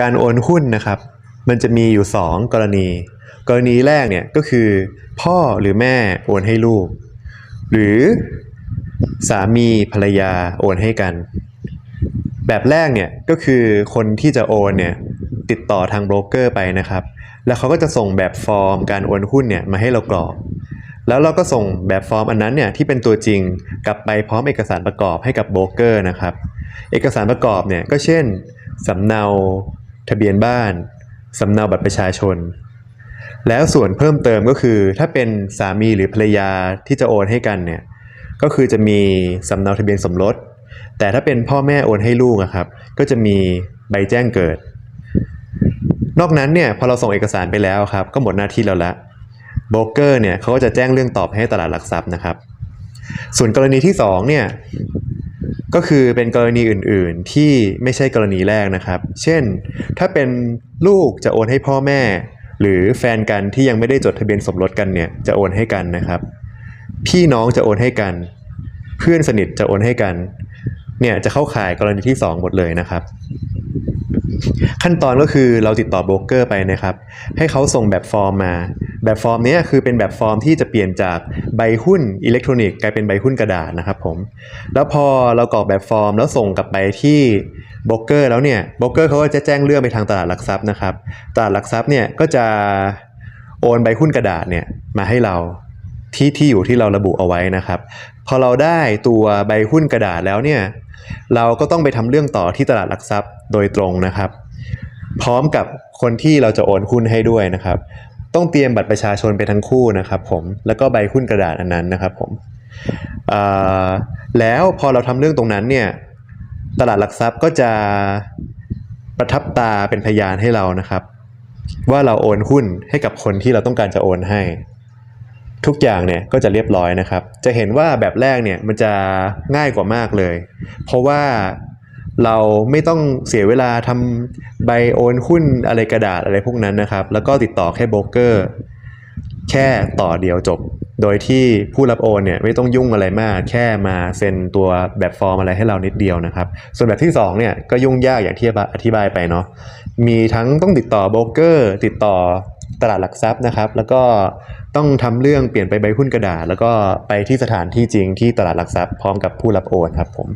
การโอนหุ้นนะครับ มันจะมีอยู่ 2 กรณี กรณีแรกเนี่ยก็คือ พ่อหรือแม่โอนให้ลูก หรือสามีภรรยาโอนให้กัน แบบแรกเนี่ยก็คือคนที่จะโอนเนี่ยติดต่อทางโบรกเกอร์ไปนะครับ แล้วเขาก็จะส่งแบบฟอร์มการโอนหุ้นเนี่ยมาให้เรากรอก แล้วเราก็ส่งแบบฟอร์มอันนั้นเนี่ยที่เป็นตัวจริงกลับไปพร้อมเอกสารประกอบให้กับโบรกเกอร์นะครับ เอกสารประกอบเนี่ยก็เช่นสำเนา ทะเบียนบ้าน สำเนาบัตรประชาชน แล้วส่วนเพิ่มเติมก็คือ ถ้าเป็นสามีหรือภรรยาที่จะโอนให้กันเนี่ยก็คือจะมีสำเนาทะเบียนสมรส แต่ถ้าเป็นพ่อแม่โอนให้ลูกอะครับ ก็จะมีใบแจ้งเกิด นอกนั้นเนี่ยพอเราส่งเอกสารไปแล้วครับก็หมดหน้าที่เราละโบรกเกอร์เนี่ยเขาก็จะแจ้งเรื่องตอบให้ตลาดหลักทรัพย์นะครับ ส่วนกรณีที่สองเนี่ย ก็คือเป็นกรณีอื่นๆที่ไม่ใช่กรณีแรกนะครับ เช่น ถ้าเป็นลูกจะโอนให้พ่อแม่ หรือแฟนกันที่ยังไม่ได้จดทะเบียนสมรสกันเนี่ยจะโอนให้กันนะครับ พี่น้องจะโอนให้กัน เพื่อนสนิทจะโอนให้กัน เนี่ยจะเข้าข่ายกรณีที่ 2 หมดเลยนะครับ ขั้นตอนก็คือเราติดต่อโบรกเกอร์ไปนะครับ ให้เขาส่งแบบฟอร์มมา แบบฟอร์มนี้คือเป็นแบบฟอร์มที่จะเปลี่ยนจากใบหุ้นอิเล็กทรอนิกส์กลายเป็นใบหุ้นกระดาษนะครับผม แล้วพอเรากรอกแบบฟอร์ม แล้วส่งกลับไปที่โบรกเกอร์แล้วเนี่ยโบรกเกอร์เขาก็จะแจ้งเรื่องไปทางตลาดหลักทรัพย์นะครับตลาดหลักทรัพย์เนี่ยก็จะโอนใบหุ้นกระดาษเนี่ยมาให้เราที่ที่อยู่ที่เราระบุเอาไว้นะครับ พอเราได้ตัวใบหุ้นกระดาษแล้วเนี่ย เราก็ต้องไปทำเรื่องต่อที่ตลาดหลักทรัพย์โดยตรงนะครับ พร้อมกับคนที่เราจะโอนหุ้นให้ด้วยนะครับ ต้องเตรียมบัตรประชาชนไปทั้งคู่นะครับ ผมแล้วก็ใบหุ้นกระดาษอันนั้นนะครับผมแล้วพอเราทำเรื่องตรงนั้นเนี่ยตลาดหลักทรัพย์ก็จะประทับตาเป็นพยานให้เรานะครับ ว่าเราโอนหุ้นให้กับคนที่เราต้องการจะโอนให้ ทุกอย่างเนี่ยก็จะเรียบร้อยนะครับ จะเห็นว่าแบบแรกเนี่ยมันจะง่ายกว่ามากเลย เพราะว่าเราไม่ต้องเสียเวลาทำใบโอนหุ้นอะไรกระดาษอะไรพวกนั้นนะครับ แล้วก็ติดต่อแค่โบรกเกอร์ แค่ต่อเดียวจบ โดยที่ผู้รับโอนเนี่ยไม่ต้องยุ่งอะไรมาก แค่มาเซ็นตัวแบบฟอร์มอะไรให้เรานิดเดียวนะครับ ส่วนแบบที่สองเนี่ยก็ยุ่งยากอย่างที่อธิบายไปเนาะ มีทั้งต้องติดต่อโบรกเกอร์ ติดต่อ ตลาดหลักทรัพย์นะครับ แล้วก็ต้องทำเรื่องเปลี่ยนไปใบหุ้นกระดาษ แล้วก็ไปที่สถานที่จริงที่ตลาดหลักทรัพย์พร้อมกับผู้รับโอนครับผม